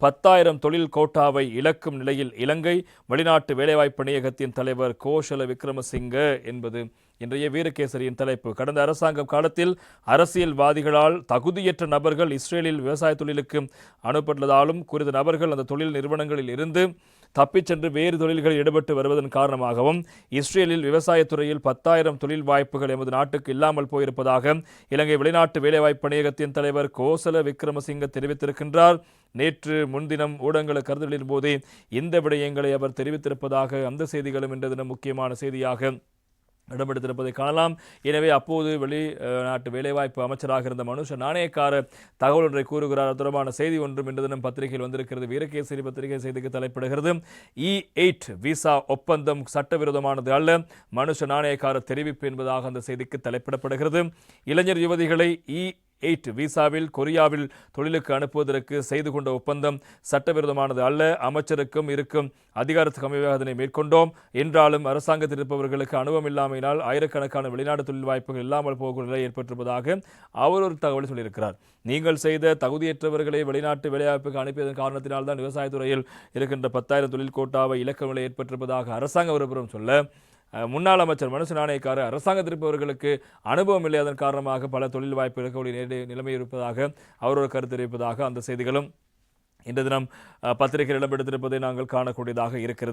பத்தாயிரம் தொழில் கோட்டாவை இழக்கும் நிலையில் இலங்கை வெளிநாட்டு வேலைவாய்ப்பு பணியகத்தின் தலைவர் கோஷல விக்ரமசிங்க என்பது இன்றைய வீரகேசரியின் தலைப்பு. கடந்த அரசாங்கம் காலத்தில் அரசியல்வாதிகளால் தகுதியற்ற நபர்கள் இஸ்ரேலில் விவசாய தொழிலுக்கு அனுப்பப்பட்டதாலும் குறித்த நபர்கள் அந்த தொழில் நிறுவனங்களில் இருந்து தப்பிச் சென்று வேறு தொழில்களில் ஈடுபட்டு வருவதன் காரணமாகவும் இஸ்ரேலில் விவசாயத்துறையில் பத்தாயிரம் தொழில் வாய்ப்புகள் எமது நாட்டுக்கு இல்லாமல் போயிருப்பதாக இலங்கை வெளிநாட்டு வேலைவாய்ப்பு பணியகத்தின் தலைவர் கோசல விக்ரமசிங்க தெரிவித்திருக்கின்றார். நேற்று முன்தினம் ஊடகங்களை கருதலின் போதே இந்த விடயங்களை அவர் தெரிவித்திருப்பதாக அந்த செய்திகளும் இன்று தினம் முக்கியமான செய்தியாக இடம்பெடுத்திருப்பதை காணலாம். எனவே அப்போது வெளி நாட்டு வேலைவாய்ப்பு அமைச்சராக இருந்த மனுஷ நாணயக்கார தகவல் ஒன்றை கூறுகிறார். தொடர்பான செய்தி ஒன்றும் இன்று தினம் பத்திரிகையில் வந்திருக்கிறது. வீரகேசரி பத்திரிகை செய்திக்கு தலைப்பிடுகிறது. இ எயிட் விசா ஒப்பந்தம் சட்டவிரோதமானது அல்ல. மனுஷ நாணயக்கார தெரிவிப்பு என்பதாக அந்த செய்திக்கு தலைப்பிடப்படுகிறது. இளைஞர் யுவதிகளை இ எயிட் விசாவில் கொரியாவில் தொழிலுக்கு அனுப்புவதற்கு செய்து கொண்ட ஒப்பந்தம் சட்டவிரோதமானது அல்ல. அமைச்சருக்கும் இருக்கும் அதிகாரத்துக்கு அமைவாக அதனை மேற்கொண்டோம். என்றாலும் அரசாங்கத்தில் இருப்பவர்களுக்கு அனுபவம் இல்லாமையினால் ஆயிரக்கணக்கான வெளிநாடு தொழில் வாய்ப்புகள் இல்லாமல் போகும் நிலை ஏற்பட்டிருப்பதாக அவர் ஒரு தகவல் சொல்லியிருக்கிறார். நீங்கள் செய்த தகுதியற்றவர்களை வெளிநாட்டு வேலைவாய்ப்புக்கு அனுப்பியதன் காரணத்தினால் தான் விவசாயத்துறையில் இருக்கின்ற பத்தாயிரம் தொழில் கோட்டாவை இலக்க நிலை ஏற்பட்டிருப்பதாக அரசாங்கம் ஒருபுறம் சொல்ல முன்னாள் அமைச்சர் மனுஷ நாணயக்காரர் அரசாங்கத்திற்கு இருப்பவர்களுக்கு அனுபவம் இல்லை அதன் காரணமாக பல தொழில் வாய்ப்பு இருக்கக்கூடிய நேரடி நிலைமை இருப்பதாக அவர் ஒரு கருத்து தெரிவிப்பதாக அந்த செய்திகளும் இன்று தினம் அஹ், பத்திரிகையில் இடம்பெடுத்திருப்பதை நாங்கள் காணக்கூடியதாக இருக்கிறது.